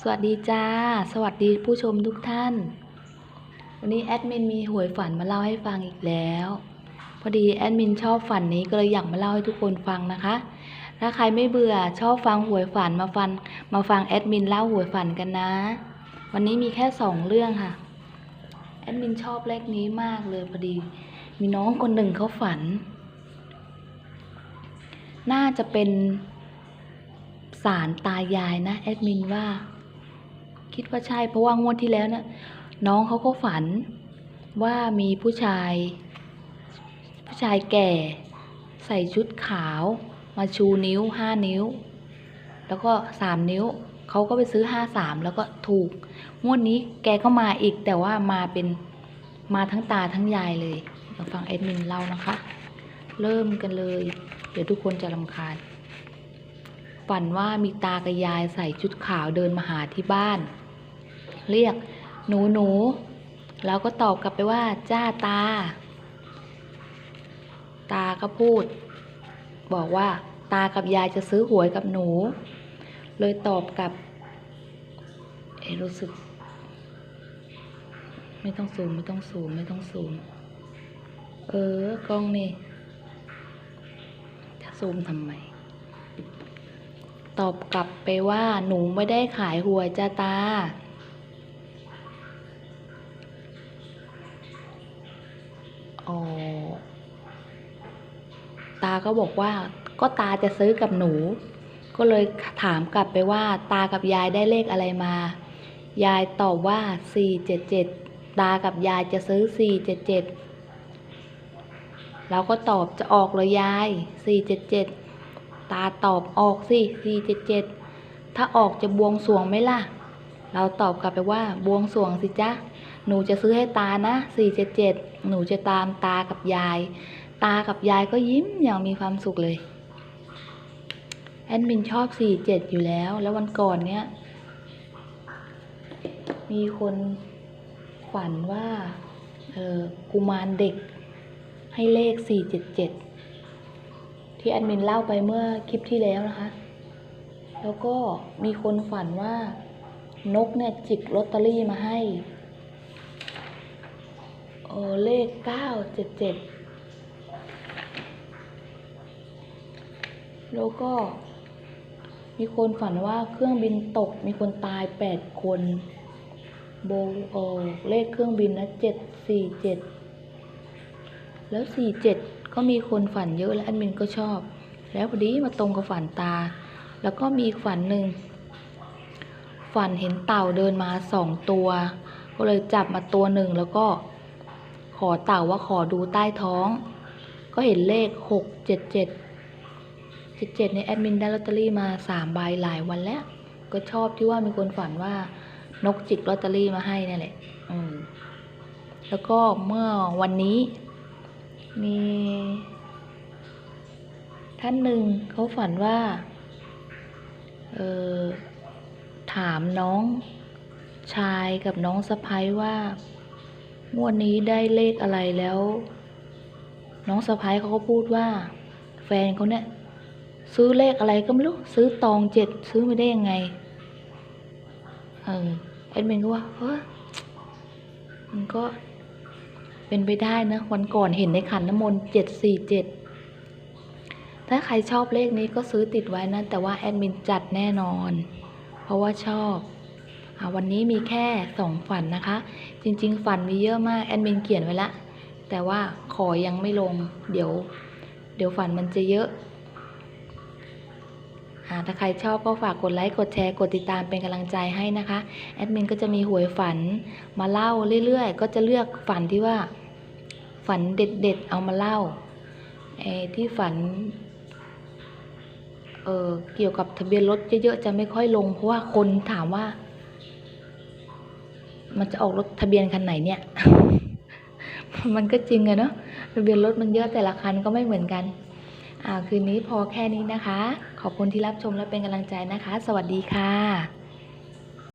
สวัสดีจ้า สวัสดีผู้ชมทุกท่าน วันนี้แอดมินมีหวยฝันมาเล่าให้ฟังอีกแล้ว พอดีแอดมินชอบฝันนี้ก็เลยอยากมาเล่าให้ทุกคนฟังนะคะ ถ้าใครไม่เบื่อชอบฟังหวยฝันมาฟันมาฟังแอดมินเล่าหวยฝันกันนะ วันนี้มีแค่สองเรื่องค่ะ แอดมินชอบเลขนี้มากเลยพอดี มีน้องคนหนึ่งเขาฝัน น่าจะเป็นสารตายายนะแอดมินว่า คิดว่าใช่เพราะว่างวดที่แล้วเนะี่ยน้องเขาก็ฝันว่ามีผู้ชาย ผู้ชายแก่ ใส่ชุดขาว มาชูนิ้วห้านิ้ว แล้วก็สามนิ้วเขาก็ไปซื้อห้าสามแล้วก็ถูก งวดนี้แกก็มาอีกแต่ว่ามาเป็นมาทั้งตาทั้งยายเลยมาฟังแอดมินเล่านะคะ เริ่มกันเลย เดี๋ยวทุกคนจะรำคาญฝันว่ามีตากับยายใส่ชุดขาวเดินมาหาที่บ้าน เรียกหนูหนูเราก็ตอบกลับไปว่า จ้าตา ตาก็พูด บอกว่า ตากับยายจะซื้อหวยกับหนู เลยตอบกลับเอรู้สึก ไม่ต้องซูมไม่ต้องซูมไม่ต้องซูม เออกล้องนี่จะซูมทำไม ตอบกลับไปว่าหนูไม่ได้ขายหวยจ้าตา อ๋อ ตาก็บอกว่าก็ตาจะซื้อกับหนู ก็เลยถามกลับไปว่า ตากับยายได้เลขอะไรมา ยายตอบว่า 477 ตากับยายจะซื้อ 477 เราก็ตอบจะออกเลยยาย 477 ตาตอบออกสิ 477 ถ้าออกจะบวงสวงไหมล่ะ เราตอบกลับไปว่าบวงสวงสิจ๊ะ หนูจะซื้อให้ตานะ477หนูจะตามตากับยาย ตากับยายก็ยิ้มอย่างมีความสุขเลย แอดมินชอบ47อยู่แล้ว แล้ววันก่อนเนี้ย มีคนฝันว่าเออกุมารเด็กให้เลข477ที่แอดมินเล่าไปเมื่อคลิปที่แล้วนะคะ แล้วก็มีคนฝันว่านกเนี่ยจิกลอตเตอรี่มาให้ เออเลข977แล้วก็ มีคนฝันว่าเครื่องบินตกมีคนตาย8คนโบเอเลขเครื่องบินนะ747แล้วสี่เจ็ดก็มีคนฝันเยอะและแอดมินก็ชอบ แล้วพอดีมาตรงกับฝันตา แล้วก็มีอีกฝันหนึ่งฝันเห็นเต่าเดินมาสองตัว ก็เลยจับมาตัวหนึ่งแล้วก็ ขอเต่าว่าขอดูใต้ท้อง ก็เห็นเลขหกเจ็ดเจ็ดเจ็ดเจ็ดในแอดมินได้ลอตเตอรี่มาสามใบหลายวันแล้ว ก็ชอบที่ว่ามีคนฝันว่านกจิกลอตเตอรี่มาให้นั่แหละอืมแล้วก็เมื่อวันนี้ มี ท่านหนึ่งเขาฝันว่าเออถามน้องชายกับน้องสะพ้ยว่า งวดนี้ได้เลขอะไรแล้ว น้องสะพ้ายเขาก็พูดว่า แฟนเขาเนี่ย ซื้อเลขอะไรก็ไม่รู้ซื้อตองเจ็ดซื้อไม่ได้ยังไงเออแอดมินก็ว่าเฮ้ยมันก็เป็นไปได้นะ วันก่อนเห็นในขันน้ำมนต์เจ็ดสี่เจ็ดถ้าใครชอบเลขนี้ก็ซื้อติดไว้นะ แต่ว่าแอดมินจัดแน่นอน เพราะว่าชอบ วันนี้มีแค่สองฝันนะคะ จริงๆ ฝันมีเยอะมากแอดมินเขียนไว้ละ แต่ว่าขอยังไม่ลง เดี๋ยว เดี๋ยวฝันมันจะเยอะอ่าถ้าใครชอบก็ฝากกดไลค์ กดแชร์ กดติดตามเป็นกำลังใจให้นะคะ แอดมินก็จะมีหวยฝันมาเล่าเรื่อยๆ ก็จะเลือกฝันที่ว่า ฝันเด็ดๆ เอามาเล่าไอ้ที่ฝัน เออเกี่ยวกับทะเบียนรถเยอะๆ จะไม่ค่อยลง เพราะว่าคนถามว่า มันจะออกรถทะเบียนคันไหนเนี่ย มันก็จริงอะเนาะทะเบียนรถมันเยอะแต่ละคันก็ไม่เหมือนกันอ่าคืนนี้พอแค่นี้นะคะ ขอบคุณที่รับชมและเป็นกำลังใจนะคะ สวัสดีค่ะ